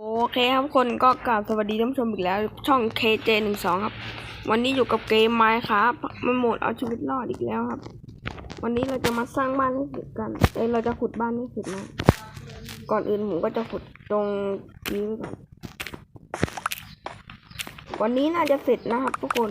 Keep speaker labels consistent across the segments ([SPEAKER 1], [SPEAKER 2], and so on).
[SPEAKER 1] โอเคครับทุกคนก็กราบสวัสดีท่านผู้ชมอีกแล้ว ช่อง KJ12 ครับ วันนี้อยู่กับเกมไมค์ครับไม่หมดเอาชีวิตรอดอีกแล้วครับ วันนี้เราจะมาสร้างบ้านให้เสร็จกันเอ้เราจะขุดบ้านให้เสร็จนะก่อนอื่นผมก็จะขุดตรงนี้ก่อนวันนี้น่าจะเสร็จนะครับทุกคน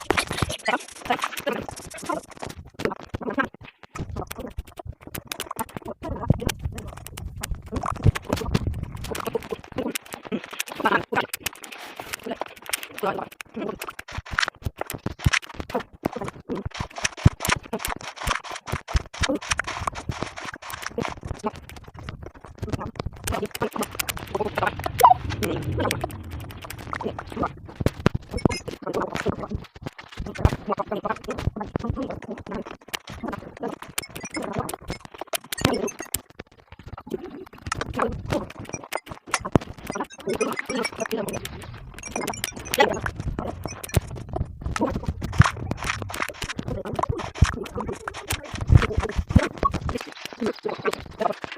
[SPEAKER 1] Gracias.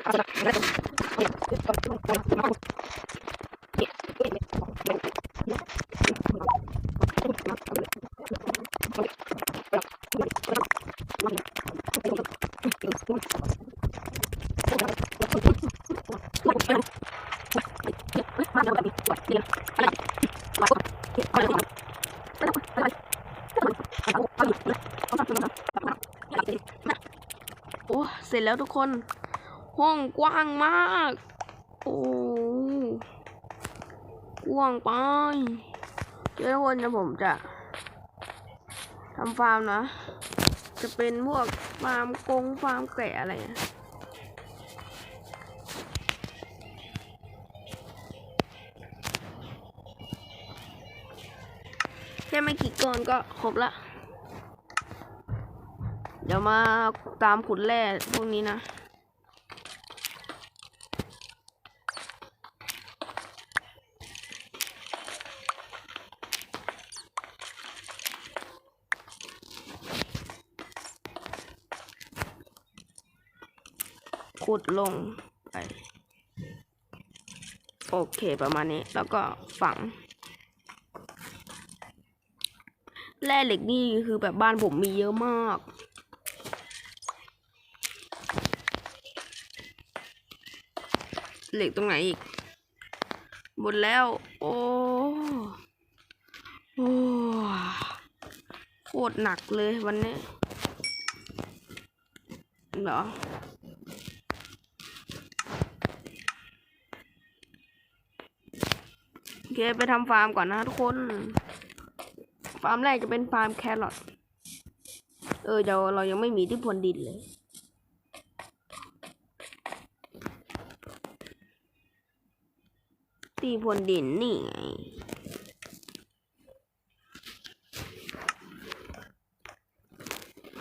[SPEAKER 1] โอ้ เสร็จแล้วทุกคน ห้องกว้างมาก โอ้กว้างไปเดี๋ยวทุกคนนะผมจะทำฟาร์มนะ จะเป็นพวกฟาร์มกงฟาร์มแกะอะไรแค่ไม่กี่ก้อนก็ครบละ เดี๋ยวมาตามขุดแร่พวกนี้นะ ขุดลงไป โอเคประมาณนี้ แล้วก็ฝัง แร่เหล็กนี่คือแบบบ้านผมมีเยอะมาก เหล็กตรงไหนอีก หมดแล้ว โอ้โอ้โคตรหนักเลยวันนี้เหรอ โอ เคไปทำฟาร์มก่อนนะทุกคน ฟาร์มแรกจะเป็นฟาร์มแครอทเออเดี๋ยวเรายังไม่มีที่พรวนดินเลยที่พรวนดินนี่ไง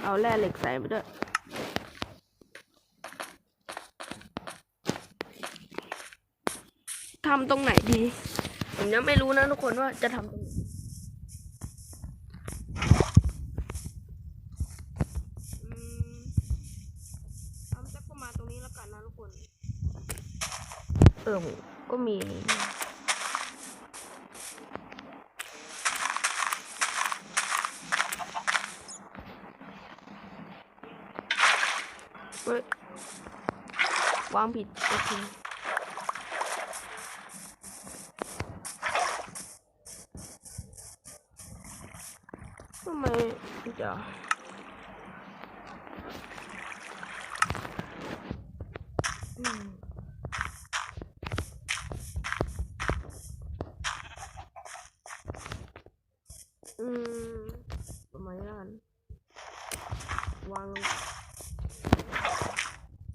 [SPEAKER 1] เอาแร่เหล็กใส่ไปด้วยทำตรงไหนดี ผมยังไม่รู้นะทุกคนว่าจะทำตรงไหนอืมทำสักประมาณตรงนี้แล้วกันนะทุกคน เออก็มีไว้วางผิดโอเค ทำไมจะอืมประมล่นกันวาง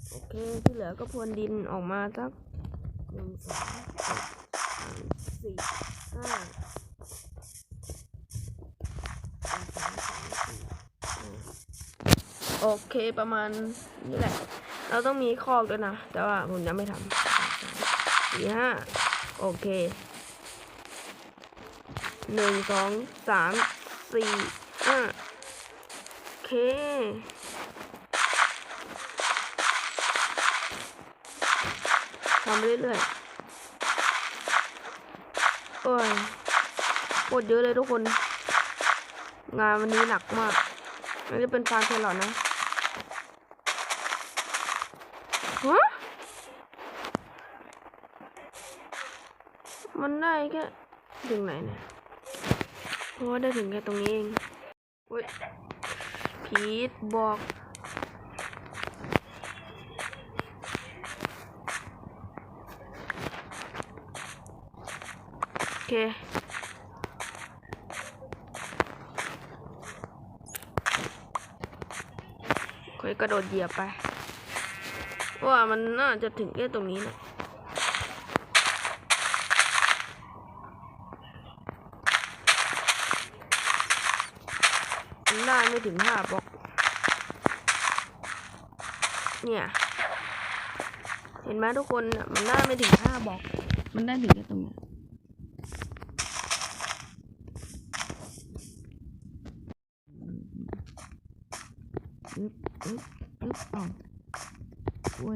[SPEAKER 1] โอเค ที่เหลือก็พรวนดินออกมาสักหนึ่งสองสามสี่ห้า โอเคประมาณนี้แหละ เราต้องมีคอกด้วยนะ แต่ว่าผมยังไม่ทำสี่ห้าโอเคหนึ่งสองสามสี่ห้าโอเคทำไปเรื่อยๆ โอ้ยโคตรเยอะเลยทุกคน งานวันนี้หนักมากอันนี้เป็นฟาร์มแครอทนะฮะ มันได้แค่ถึงไหนเนี่ยเพราะว่าได้ถึงแค่ตรงนี้เองเว้ยพีทบอกโอเคค่อยกระโดดเหยียบไป ว่ามันน่าจะถึงแค่ตรงนี้นะมันได้ไม่ถึงห้าบล็อก เนี่ย เห็นไหมทุกคนมันได้ไม่ถึงห้าบล็อก มันได้ถึงแค่ตรงนี้อึ๊บอึ๊บอึ๊บออก 我